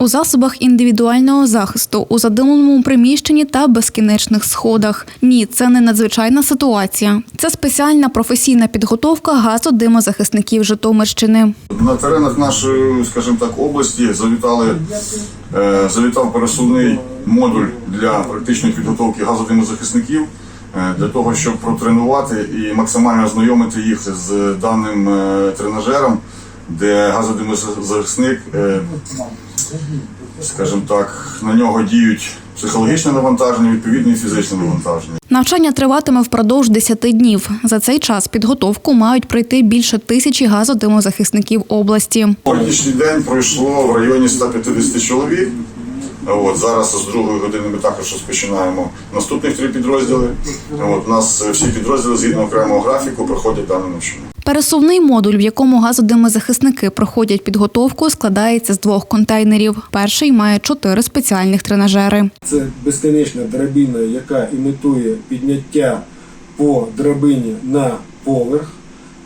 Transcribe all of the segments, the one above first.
У засобах індивідуального захисту, у задимленому приміщенні та безкінечних сходах. Ні, це не надзвичайна ситуація. Це спеціальна професійна підготовка газодимозахисників Житомирщини. На теренах нашої, скажімо так, області завітали, е, завітав пересувний модуль для практичної підготовки газодимозахисників е, для того, щоб протренувати і максимально ознайомити їх з даним е, тренажером, де газодимозахисник, скажімо так, на нього діють психологічне навантаження, відповідне і фізичне навантаження. Навчання триватиме впродовж 10 днів. За цей час підготовку мають пройти більше тисячі газодимозахисників області. Сьогоднішній день пройшло в районі 150 чоловік. От, зараз з другої години ми також розпочинаємо наступних три підрозділи. От, у нас всі підрозділи згідно окремого графіку проходять дане навчання. Пересувний модуль, в якому газодимозахисники проходять підготовку, складається з двох контейнерів. Перший має чотири спеціальних тренажери. Це безконечна драбина, яка імітує підняття по драбині на поверх.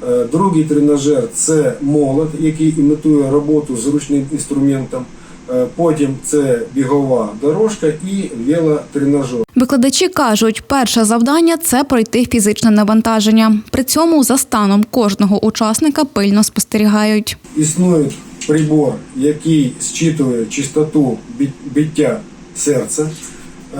Е, Другий тренажер це молот, який імітує роботу з ручним інструментом. Е, Потім це бігова дорожка і велотренажер. Викладачі кажуть, перше завдання це пройти фізичне навантаження. При цьому за станом кожного учасника пильно спостерігають. Існує прибор, який зчитує частоту бі- биття серця.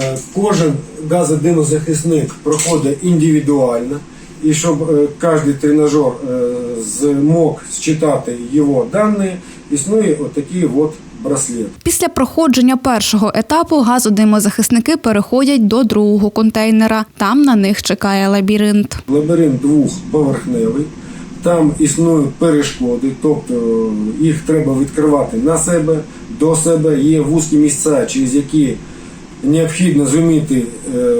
Е, Кожен газодимозахисник проходить індивідуально. І щоб е, кожен тренажер е, змог считати його дані, існує отакий от браслет. Після проходження першого етапу газодимозахисники переходять до другого контейнера. Там на них чекає лабіринт. Лабіринт двохповерхневий. Там існують перешкоди, тобто їх треба відкривати на себе, до себе. Є вузькі місця, через які необхідно зуміти е,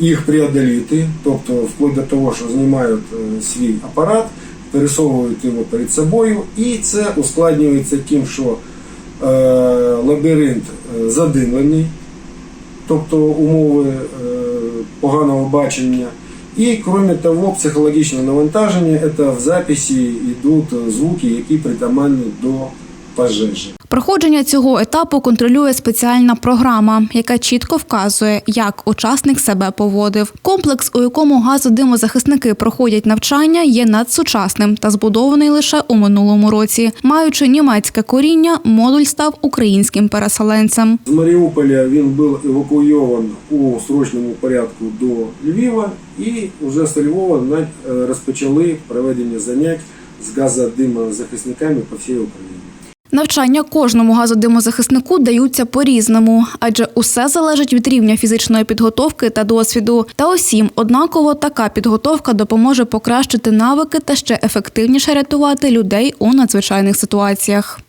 їх преодоліти, тобто вплоть до того, що знімають е, свій апарат, пересовують його перед собою, і це ускладнюється тим, що е, лабіринт е, задимлений, тобто умови е, поганого бачення. І крім того, психологічне навантаження це в записі йдуть звуки, які притаманні до пожежі. Проходження цього етапу контролює спеціальна програма, яка чітко вказує, як учасник себе поводив. Комплекс, у якому газодимозахисники проходять навчання, є надсучасним та збудований лише у минулому році. Маючи німецьке коріння, модуль став українським переселенцем. З Маріуполя він був евакуйований у срочному порядку до Львова, і вже з Львова е, розпочали проведення занять з газодимозахисниками по всій Україні. Навчання кожному газодимозахиснику даються по-різному, адже усе залежить від рівня фізичної підготовки та досвіду. Та усім однаково така підготовка допоможе покращити навики та ще ефективніше рятувати людей у надзвичайних ситуаціях.